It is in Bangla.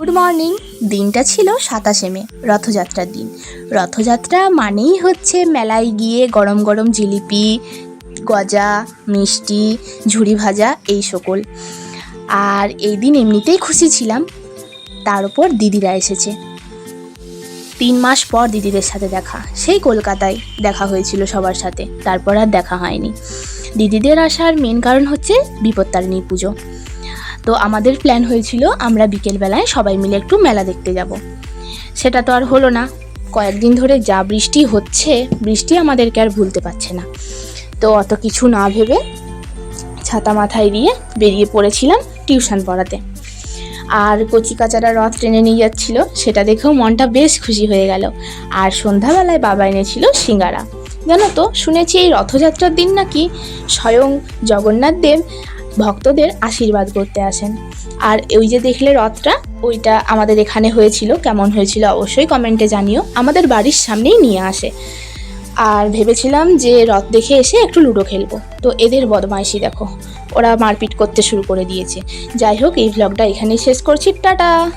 গুড মর্নিং দিনটা ছিল সাতাশে মে, রথযাত্রার দিন। রথযাত্রা মানেই হচ্ছে মেলায় গিয়ে গরম গরম জিলিপি, গজা, মিষ্টি, ঝুড়ি ভাজা, এই সকল। আর এই দিন এমনিতেই খুশি ছিলাম। তার উপর দিদিরা এসেছে। তিন মাস পর দিদিদের সাথে দেখা। সেই কলকাতায় দেখা হয়েছিল সবার সাথে। তারপর আর দেখা হয়নি। দিদিদের আসার মেন কারণ হচ্ছে বিপত্তারিণী পুজো। তো আমাদের প্ল্যান হয়েছিল আমরা বিকেলবেলায় সবাই মিলে একটু মেলা দেখতে যাব। সেটা তো আর হলো না। কয়েকদিন ধরে যা বৃষ্টি হচ্ছে, বৃষ্টি আমাদেরকে আর ভুলতে পারছে না। তো অত কিছু না ভেবে ছাতা মাথায় দিয়ে বেরিয়ে পড়েছিলাম টিউশন পড়াতে। আর কচি কাচারা রথ টেনে নিয়ে যাচ্ছিল, সেটা দেখেও মনটা বেশ খুশি হয়ে গেল। আর সন্ধ্যাবেলায় বাবা এনেছিল সিঙ্গারা। জানো তো, শুনেছি এই রথযাত্রার দিন নাকি স্বয়ং জগন্নাথ দেব ভক্তদের আশীর্বাদ করতে আসেন। আর ওই যে দেখলে রথটা, ওইটা আমাদের এখানে হয়েছিল, কেমন হয়েছিল অবশ্যই কমেন্টে জানিও। আমাদের বাড়ির সামনেই নিয়ে আসে। আর ভেবেছিলাম যে রথ দেখে এসে একটু লুডো খেলব। তো এদের বদমাইশি দেখো, ওরা মারপিট করতে শুরু করে দিয়েছে। যাই হোক, এই ভ্লগটা এখানেই শেষ করছি। টাটা!